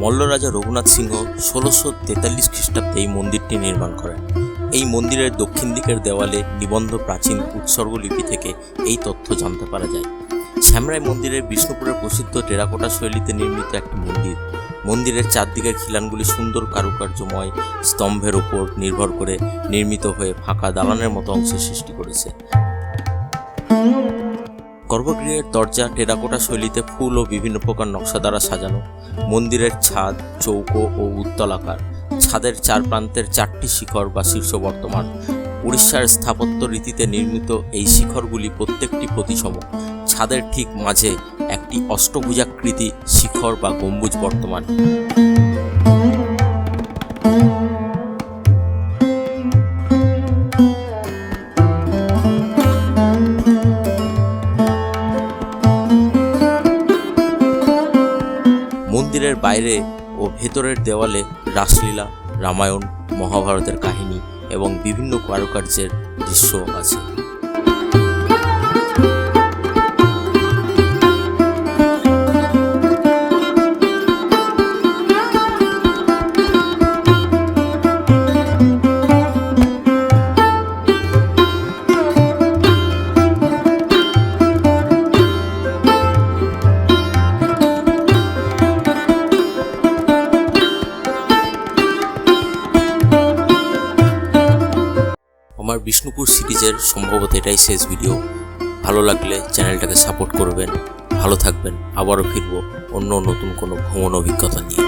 মহারাজা রঘুনাথ সিংহ ষোলোশো তেতাল্লিশ খ্রিস্টাব্দে এই মন্দিরটি নির্মাণ করেন। এই মন্দিরের দক্ষিণ দিকের দেওয়ালে নিবন্ধ প্রাচীন উৎসর্গলিপি থেকে এই তথ্য জানতে পারা যায়। শ্যামরাই মন্দিরের বিষ্ণুপুরের প্রসিদ্ধ টেরাকোটা শৈলীতে নির্মিত একটি মন্দির। মন্দিরের চারদিকের খিলানগুলি সুন্দর কারুকার্যময় স্তম্ভের ওপর নির্ভর করে নির্মিত হয়ে ফাঁকা দালানের মতো অংশের সৃষ্টি করেছে। গর্ভগৃহের দরজা, টেরাকোটা শৈলীতে ফুল ও বিভিন্ন প্রকার নকশা দ্বারা সাজানো, মন্দিরের ছাদ, চৌকো ও উত্তলাকার। ছাদের চার প্রান্তের চারটি শিখর বা শীর্ষ বর্তমান। উড়িষ্যার স্থাপত্য রীতিতে নির্মিত এই শিখরগুলি প্রত্যেকটি প্রতিসম। ছাদের ঠিক মাঝে একটি অষ্টভুজাকৃতি শিখর বা গম্বুজ বর্তমান। মন্দিরের বাইরে ও ভেতরের দেওয়ালে রাসলীলা রামায়ণ মহাভারতের কাহিনী এবং বিভিন্ন কারুকার্যের দৃশ্য আছে। আমার বিষ্ণুপুর সিরিজের সম্ভবত এটাই শেষ ভিডিও ভালো লাগলে চ্যানেলটাকে সাপোর্ট করবেন, ভালো থাকবেন, আবারও ফিরবো অন্য নতুন কোনো ভ্রমণ অভিজ্ঞতা নিয়ে।